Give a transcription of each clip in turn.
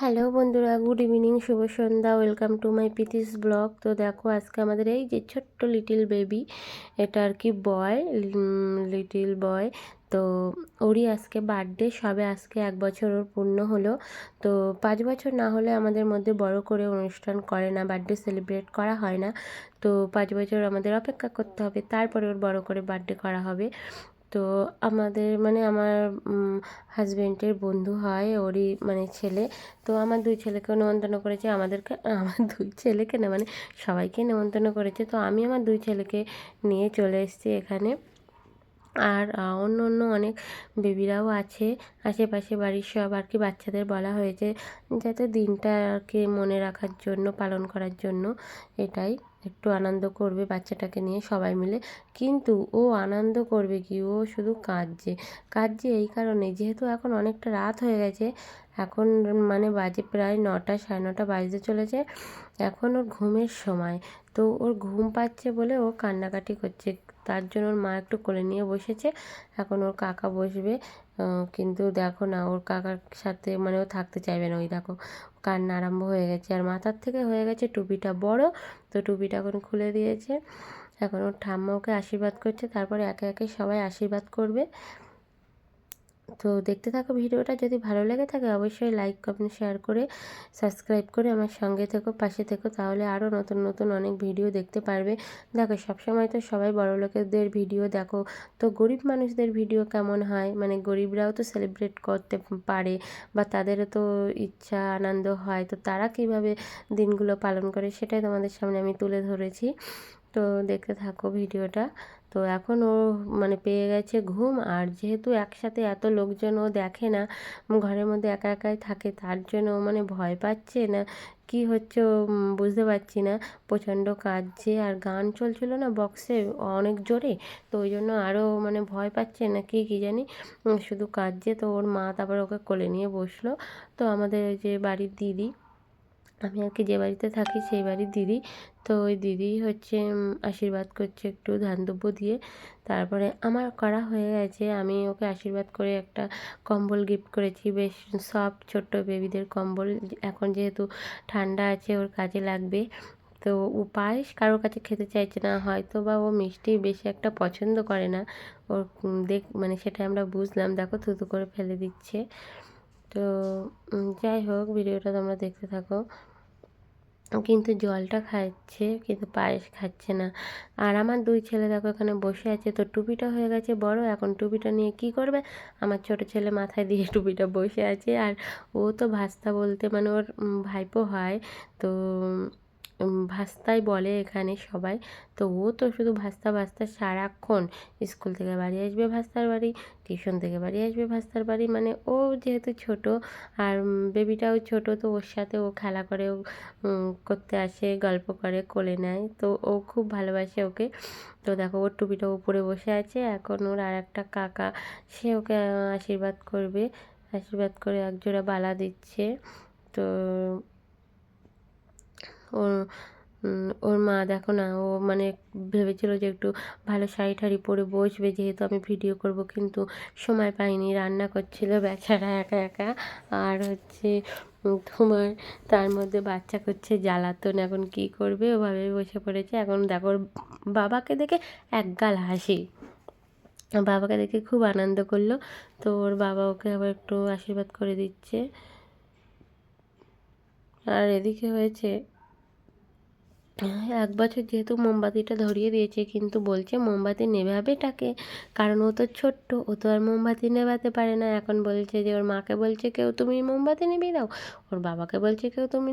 Hello বন্ধুরা, good evening, শুভ সন্ধ্যা, ওয়েলকাম টু মাই পিথিস ব্লগ। তো দেখো, আজকে আমাদের এই যে ছোট্ট লিটিল বেবি, এটা আর কি বয় লিটিল বয়। তো ওরই আজকে বার্থডে, সবে আজকে এক বছর ওর পূর্ণ হলো। তো পাঁচ বছর না হলে আমাদের মধ্যে বড় করে অনুষ্ঠান করে না, বার্থডে সেলিব্রেট করা হয় না। তো পাঁচ বছর আমাদের অপেক্ষা করতে হবে, তারপরে ওর বড় করে বার্থডে করা হবে। তো আমাদের মানে আমার হাজব্যান্ডের বন্ধু হয়, ওরই মানে ছেলে। তো আমার দুই ছেলেকেও নেমন্তন্ন করেছে। আমাদেরকে, আমার দুই ছেলেকে না মানে সবাইকে নেমন্তন্ন করেছে। তো আমি আমার দুই ছেলেকে নিয়ে চলে এসেছি এখানে। আর অন্য অন্য অনেক বেবিরাও আছে। আশেপাশে বাড়ির সব আর কি বাচ্চাদের বলা হয়েছে যাতে দিনটা আর কি মনে রাখার জন্য, পালন করার জন্য এটাই। একটু আনন্দ করবে বাচ্চাটাকে নিয়ে সবাই মিলে। কিন্তু ও আনন্দ করবে কি? ও শুধু কাঁদছে। কাঁদছে এই কারণে যেহেতু এখন অনেকটা রাত হয়ে গেছে, এখন মানে বাজে প্রায় নটা, সাড়ে নটা বাজতে চলেছে, এখন ওর ঘুমের সময়। তো ওর ঘুম পাচ্ছে বলে ও কান্নাকাটি করছে। তার জন্য ওর মা একটু কোলে নিয়ে বসেছে। এখন ওর কাকা বসবে। কিন্তু দেখো না, ওর কাকার সাথে মানে ও থাকতে চাইবে না। ওই দেখো, কান্না আরম্ভ হয়ে গেছে। আর মাথার থেকে হয়ে গেছে টুপিটা বড়, তো টুপিটা এখন খুলে দিয়েছে। এখন ওর ঠাম্মা ওকে আশীর্বাদ করছে। তারপরে একে একে সবাই আশীর্বাদ করবে। তো দেখতে থাকো ভিডিওটা। যদি ভালো লেগে থাকে, অবশ্যই লাইক কমেন্ট শেয়ার করে সাবস্ক্রাইব করে আমার সঙ্গে থেকো, পাশে থেকো, তাহলে আরও নতুন নতুন অনেক ভিডিও দেখতে পারবে। দেখো, সবসময় তো সবাই বড় লোকেদের ভিডিও দেখো। তো গরিব মানুষদের ভিডিও কেমন হয়? মানে গরিবরাও তো সেলিব্রেট করতে পারে বা তাদেরও তো ইচ্ছা, আনন্দ হয়। তো তারা কীভাবে দিনগুলো পালন করে সেটাই তোমাদের সামনে আমি তুলে ধরেছি। তো দেখতে থাকো ভিডিওটা। তো এখন ও মানে পেয়ে গেছে ঘুম। আর যেহেতু একসাথে এত লোকজন ও দেখে না ঘরের মধ্যে একা একাই থাকে, তার জন্য ও মানে ভয় পাচ্ছে না। কি হচ্ছে বুঝতে পারছি না। প্রচণ্ড কাঁদছে আর গান চলছিল না বক্সে অনেক জোরে, তো ওই জন্য আরও মানে ভয় পাচ্ছে না কি, কী জানি। শুধু কাঁদছে, তো ওর মা তারপর ওকে কোলে নিয়ে বসল। তো আমাদের যে বাড়ির দিদি আমি আর কি যে বাড়িতে থাকি সেই বাড়ির দিদি। তো ওই দিদি হচ্ছে আশীর্বাদ করছে একটু ধান দুব্য দিয়ে। তারপরে আমার করা হয়ে গেছে। আমি ওকে আশীর্বাদ করে একটা কম্বল গিফট করেছি। বেশ সফট ছোট্ট বেবিদের কম্বল। এখন যেহেতু ঠান্ডা আছে, ওর কাজে লাগবে। তো ও পায়েস কারোর কাছে খেতে চাইছে না। হয়তো বা ও মিষ্টি বেশি একটা পছন্দ করে না। ওর দেখ মানে সেটা আমরা বুঝলাম। দেখো থুতু করে ফেলে দিচ্ছে। তো যাই হোক, ভিডিওটা তোমরা দেখতে থাকো। কিন্তু জলটা খাচ্ছে, কিন্তু পায়েস খাচ্ছে না। আর আমার দুই ছেলে দেখো এখানে বসে আছে, তো টুপিটা হয়ে গেছে বড়, এখন টুপিটা নিয়ে কি করবে? আমার ছোট ছেলে মাথায় দিয়ে টুপিটা বসে আছে, আর ও তো ভাস্তা বলতে মানে ওর ভাইপো হয়, তো ভাস্তাই বলে এখানে সবাই। তো ও তো শুধু ভাস্তা ভাস্তা সারাক্ষণ স্কুল থেকে বাড়ি আসবে ভাস্তার বাড়ি, টিউশন থেকে বাড়ি আসবে ভাস্তার বাড়ি। মানে ও যেহেতু ছোট আর বেবিটাও ছোট, তো ওর সাথে ও খেলা করে, ও করতে আসে, গল্প করে, কোলে নেয়। তো ও খুব ভালোবাসে ওকে। তো দেখো, ওর টুপিটা উপরে বসে আছে। এখন ওর আর একটা কাকা, সে ওকে আশীর্বাদ করবে। আশীর্বাদ করে একজোড়া বালা দিচ্ছে। তো ওর ওর মা দেখো না, ও মানে ভেবেছিল যে একটু ভালো শাড়ি ঠাড়ি পরে বসবে, যেহেতু আমি ভিডিও করব, কিন্তু সময় পাইনি, রান্না করছিল বেচারা একা একা। আর হচ্ছে তোমার তার মধ্যে বাচ্চা করছে, জ্বালাতন, এখন কি করবে? ওভাবে বসে পড়েছে। এখন দেখো বাবাকে দেখে এক গাল হাসি। বাবাকে দেখে খুব আনন্দ করল। তো ওর বাবা ওকে আবার একটু আশীর্বাদ করে দিচ্ছে। আর এদিকে হয়েছে এক বছর যেহেতু মোমবাতিটা ধরিয়ে দিয়েছে, কিন্তু বলছে মোমবাতি নেভাবে টাকে কারণ ও তো ছোট্ট, ও তো আর মোমবাতি নেভাতে পারে না। এখন বলছে যে ওর মাকে বলছে, কেউ তুমি মোমবাতি নিভিয়ে দাও। ওর বাবাকে বলছে, কেউ তুমি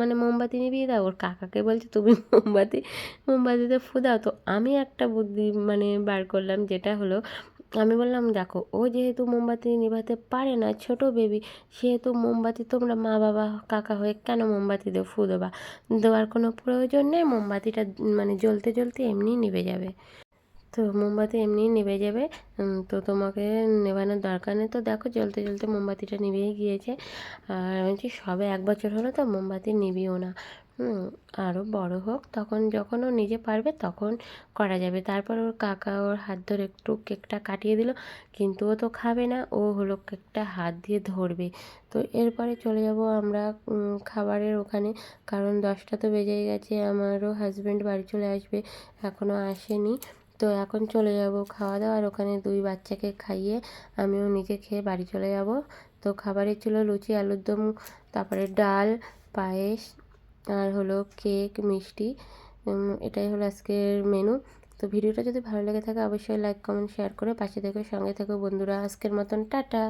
মানে মোমবাতি নিভিয়ে দাও। ওর কাকাকে বলছে, তুমি মোমবাতি, মোমবাতিতে ফু দাও। তো আমি একটা বুদ্ধি মানে বার করলাম, যেটা হলো আমি বললাম, দেখো, ও যেহেতু মোমবাতি নিভাতে পারে না, ছোট বেবি সেহেতু মোমবাতি তোমরা মা বাবা, কাকা হয়ে কেন মোমবাতি দেও ফু দেবা? দেওয়ার কোনো প্রয়োজন নেই, মোমবাতিটা মানে জ্বলতে জ্বলতে এমনি নিভে যাবে। তো মোমবাতি এমনিই নিভে যাবে তো তোমাকে নেভানোর দরকার নেই। তো দেখো, জ্বলতে জ্বলতে মোমবাতিটা নিভেই গিয়েছে। আর আমি বলছি, সবে এক বছর হলো তো মোমবাতি নিবিও না। আরও বড় হোক, তখন যখন ও নিজে পারবে তখন করা যাবে। তারপর ওর কাকা ওর হাত ধরে একটু কেকটা কাটিয়ে দিল, কিন্তু ও তো খাবে না, ও হলো কেকটা হাত দিয়ে ধরবে। তো এরপরে চলে যাব আমরা খাবারের ওখানে, কারণ দশটা তো বেজেই গেছে, আমারও হাজব্যান্ড বাড়ি চলে আসবে এখনও আসেনি। তো এখন চলে যাব খাওয়া দাওয়ার ওখানে দুই বাচ্চাকে খাইয়ে আমিও নিজে খেয়ে বাড়ি চলে যাব। তো খাবারে ছিল লুচি আলুর দম তারপরে ডাল, পায়েস আর হলো কেক, মিষ্টি এটাই হলো আজকের মেনু তো ভিডিওটা যদি ভালো লেগে থাকে, অবশ্যই লাইক কমেন্ট শেয়ার করে পাশে থেকে, সঙ্গে থেকো বন্ধুরা। আজকের মতন, টাটা!